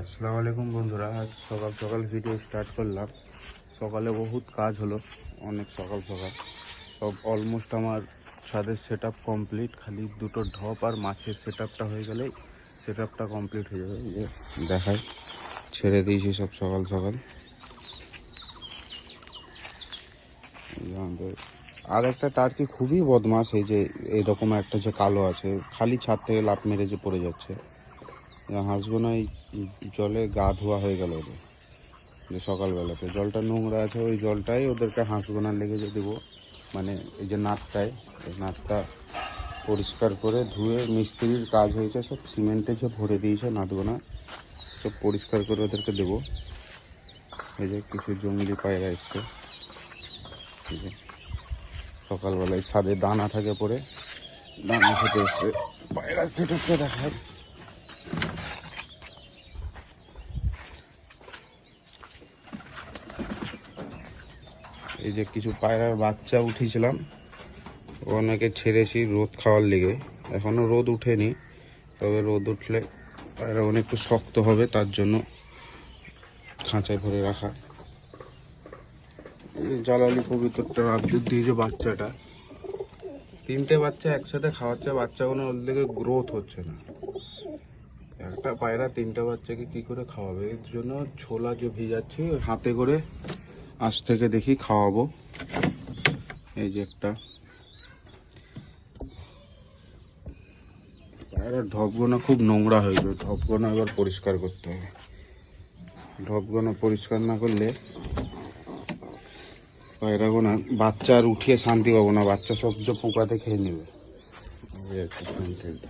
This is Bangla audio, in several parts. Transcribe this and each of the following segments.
আসসালামু আলাইকুম বন্ধুরা, আজ সকাল সকাল ভিডিও স্টার্ট করলাম। সকালে বহুত কাজ হলো, অনেক সকাল সকাল। সব অলমোস্ট আমার ছাদের সেট কমপ্লিট খালি দুটো ঢপ আর মাছের সেট হয়ে গেলেই সেট কমপ্লিট হয়ে যাবে। যে দেখাই, ছেড়ে দিয়েছি সব সকাল সকাল। আর একটা টার্কি খুবই বদমাস এই যে, এরকম একটা যে কালো আছে, খালি ছাদ থেকে লাফ মেরে যে পড়ে যাচ্ছে। হাঁসগুনাই জলে গা ধোয়া হয়ে গেল ওদের। যে সকালবেলাতে জলটা নোংরা আছে, ওই জলটাই ওদেরকে হাঁসগোনা লেগে যে দেবো। মানে এই যে নাকটায় এই নাকটা পরিষ্কার করে ধুয়ে মিস্ত্রির কাজ হয়েছে, সব সিমেন্টে যে ভরে দিয়েছে নাতগোনা সব পরিষ্কার করে ওদেরকে দেবো। এই যে কিছু জঙ্গলি পায়রা এসছে। সকালবেলায় ছাদে দানা থাকে পরে, দানা খেতে এসছে। পায়রা সেটা দেখায় এই যে কিছু পায়রার বাচ্চা উঠিয়েছিলাম, অনেকে ছেড়েছি রোদ খাওয়ার লেগে। এখনও রোদ উঠেনি, তবে রোদ উঠলে পায়রা অনেকটু শক্ত হবে, তার জন্য খাঁচায় ভরে রাখা। যে জালালি পবিত্রটার আবদুল দিয়েছে বাচ্চাটা, তিনটে বাচ্চা একসাথে খাওয়াচ্ছে, বাচ্চাগুলো ওর দিকে গ্রোথ হচ্ছে না। একটা পায়রা তিনটে বাচ্চাকে কি করে খাওয়াবে? এর জন্য ছোলা যে ভিজাচ্ছি হাতে করে আজ থেকে দেখি খাওয়াবো। এই যে একটা। ঢপগুলো খুব নোংরা হয়ে যাবে ঢপগুলো এবার পরিষ্কার করতে হবে। ঢপগুলো পরিষ্কার না করলে পায়রাগোনা বাচ্চা আর উঠিয়ে শান্তি পাবো না। বাচ্চা সব যে পোকাতে খেয়ে নেবে। content।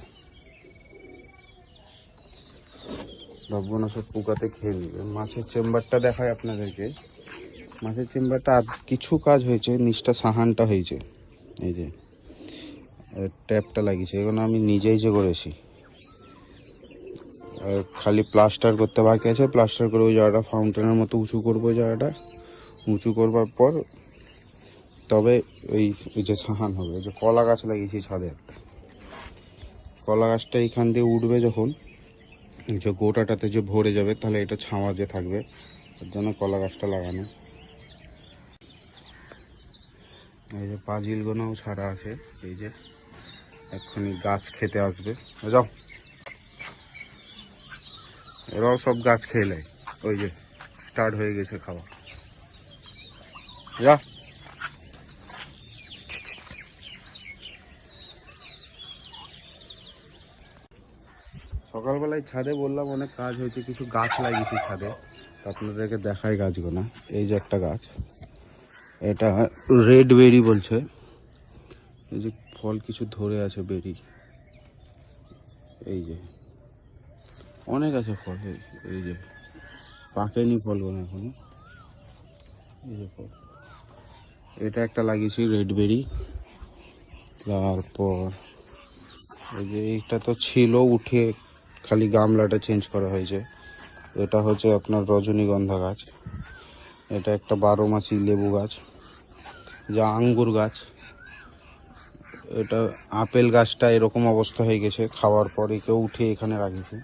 সব পোকাতে খেয়ে নেবে। মাছের চেম্বারটা দেখায় আপনাদেরকে। মাছের চেম্বারটা কিছু কাজ হয়েছে, নিচটা সাহানটা হয়েছে। এই যে ট্যাপটা লাগিয়েছে, এগুলো আমি নিজেই যে করেছি। আর খালি প্লাস্টার করতে বাকি আছে, প্লাস্টার করে ওই জায়গাটা ফাউন্টেনের মতো উঁচু করব জায়গাটা। উঁচু করবার পর তবে ওই ওই যে সাহান হবে, ওই যে কলা গাছ লাগিয়েছি ছাদে একটা। কলা গাছটা এইখান দিয়ে উঠবে যখন, যে গোটাটাতে যে ভরে যাবে, তাহলে এটা ছাওয়া যে থাকবে, তার জন্য কলা গাছটা লাগানো। এই যে পাজিলগুলোও ছাড়া আছে, এই যে এক্ষুনি গাছ খেতে আসবে। যাও। এরাও সব গাছ খেয়ে নেয়। ওই যে স্টার্ট হয়ে গেছে খাওয়া। যা। সকালবেলায় ছাদে বললাম অনেক কাজ হয়েছে, কিছু গাছ লাগিয়েছি ছাদে। আপনাদেরকে দেখাই গাছগুলো। এই যে একটা গাছ। এটা রেড বেরি বলছে। এই যে ফল কিছু ধরে আছে বেরি এই যে। অনেক আছে ফল, এই- যে। পাকেনি ফলগুলো এখনও। এই যে ফল। এটা একটা লাগিয়েছি রেড বেরি তারপর এই যে এইটা তো ছিল, উঠে খালি গামলাটা চেঞ্জ করা হয়েছে। এটা হচ্ছে আপনার রজনীগন্ধা গাছ। এটা একটা বারো মাসি লেবু গাছ, যা আঙ্গুর গাছ। এটা আপেল গাছটা এরকম অবস্থা হয়ে গেছে, খাওয়ার পরে কেউ উঠে এখানে রাখিয়েছে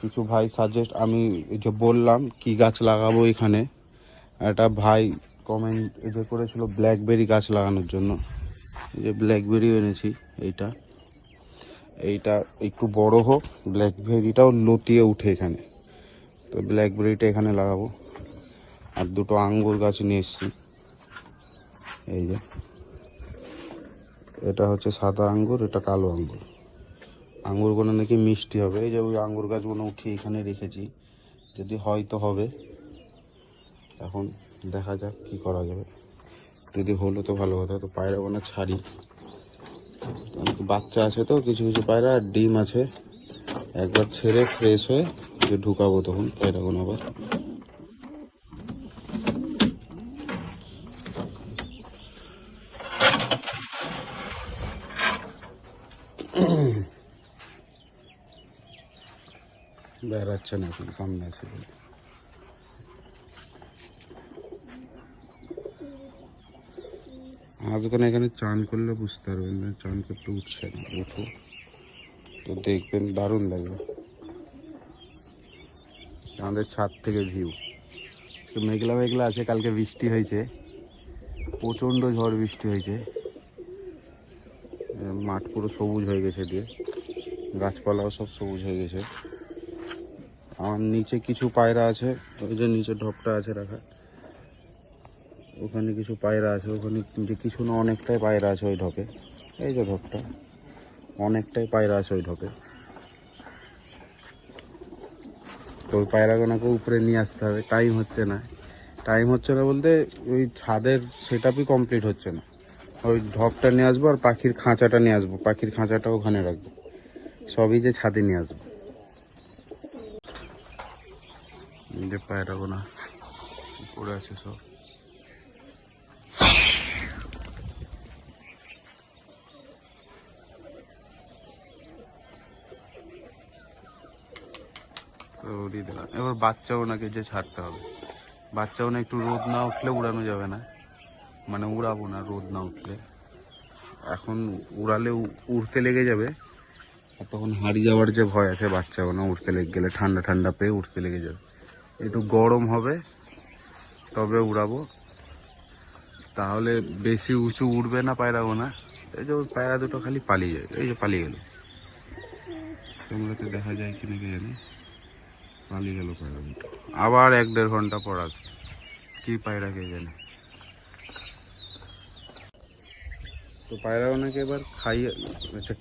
কিছু ভাই সাজেস্ট আমি যে বললাম, কি গাছ লাগাবো এখানে? একটা ভাই কমেন্ট যে করেছিল ব্ল্যাকবেরি গাছ লাগানোর জন্য। যে ব্ল্যাকবেরি এনেছি, এইটা। এইটা একটু বড় হোক ব্ল্যাকবেরিটাও লতিয়ে উঠে এখানে। তো ব্ল্যাকবেরিটা এখানে লাগাবো। আর দুটো আঙ্গুর গাছ নিয়ে এসেছি। এই যে। এটা হচ্ছে সাদা আঙ্গুর, এটা কালো আঙ্গুর। আঙ্গুরগুলো নাকি মিষ্টি হবে। এই যে ওই আঙ্গুর গাছগুলো উঠিয়ে এখানে রেখেছি। যদি হয় তো হবে। এখন দেখা যাক কি করা যাবে। যদি হলো তো ভালো কথা, তো পায়রাগুলো ছাড়ি। অনেক বাচ্চা আছে তো, কিছু কিছু পায়রা, আর ডিম আছে। একবার ছেড়ে ফ্রেশ হয়ে ঢুকাবো তখন, পায়রাগুলো আবার। বেড়াচ্ছে না এখন, সামনে আছে। বলে। এখানে চান করলে বুঝতে পারবেন না, চান করতে উঠছে না, উঠো। তো দেখবেন দারুণ লাগবে আমাদের ছাদ থেকে ভিউ তো মেঘলা মেঘলা আছে, কালকে বৃষ্টি হয়েছে। প্রচণ্ড ঝড় বৃষ্টি হয়েছে। মাঠ পুরো সবুজ হয়ে গেছে দিয়ে। গাছপালাও সব সবুজ হয়ে গেছে। আমার নিচে কিছু পায়রা আছে, ওই যে নিচে ঢপটা আছে রাখা। ওখানে কিছু পায়রা আছে, ওখানে যে কিছু না অনেকটাই পায়রা আছে ওই ঢপে। এই যে ঢপটা, অনেকটাই পায়রা আছে ওই ঢপে। তো ওই পায়রাগুলোকে উপরে নিয়ে আসতে হবে টাইম হচ্ছে না। টাইম হচ্ছে না বলতে ওই ছাদের সেট কমপ্লিট হচ্ছে না। ওই ঢপটা নিয়ে আসব আর পাখির খাঁচাটা নিয়ে আসব, পাখির খাঁচাটা ওখানে রাখব। সবই যে ছাদে নিয়ে আসব। যে পায়রাগুনা পড়ে আছে সব। তো এবার বাচ্চা ওনাকে যে ছাড়তে হবে। বাচ্চা ওনা একটু রোদ না উঠলে উড়ানো যাবে না। মানে উড়াবো না, রোদ না উঠলে। এখন উড়ালে উড়তে লেগে যাবে। আর তখন হারিয়ে যাওয়ার যে ভয় আছে বাচ্চা ওনা উড়তে লেগে গেলে, ঠান্ডা ঠান্ডা পেয়ে উড়তে লেগে যাবে। একটু গরম হবে, তবে উড়াবো। তাহলে বেশি উঁচু উঠবে না পায়রাগো না। এই যে পায়রা দুটো খালি পালিয়ে যায়, এই যে পালিয়ে গেল। তোমরা তো দেখা যায় কি নাকি জানি? পালিয়ে গেল পায়রা দুটো। আবার এক দেড় ঘণ্টা পর আসবে। কি পায়রা কে জানে? তো পায়রা ওনাকে এবার খাইয়ে আচ্ছা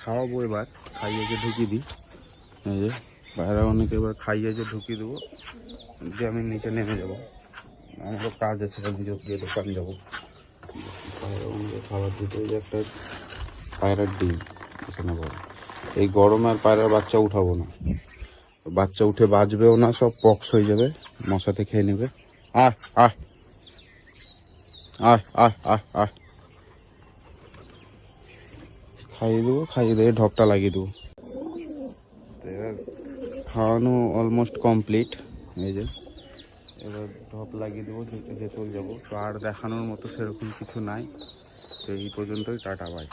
খাওয়াবো এবার, খাইয়ে ঢুকিয়ে দিই। এই যে। পায়রা ওনাকে এবার খাইয়ে যে ঢুকিয়ে দেবো, যে আমি নিচে নেমে যাব। আমারও কাজ আছে, আমি গিয়ে দোকান যাব। খাবার দিতে যে একটা পায়রার ডিম, এখানে বড় এই গরমে আর পায়রার বাচ্চা উঠাবো না। বাচ্চা উঠে বাঁচবেও না, সব পক্স হয়ে যাবে, মশাতে খেয়ে নেবে। আহ আহ। আহ আহ আহ আহ। খাইয়ে দেবো, খাইয়ে দিয়ে ঢপটা লাগিয়ে দেবো। খাওয়ানো অলমোস্ট কমপ্লিট এই যে, এবার ঢপ লাগিয়ে দেবো যে চলে যাব। তো আর দেখানোর মতো সেরকম কিছু নাই। তো এই পর্যন্তই, টাটা বাই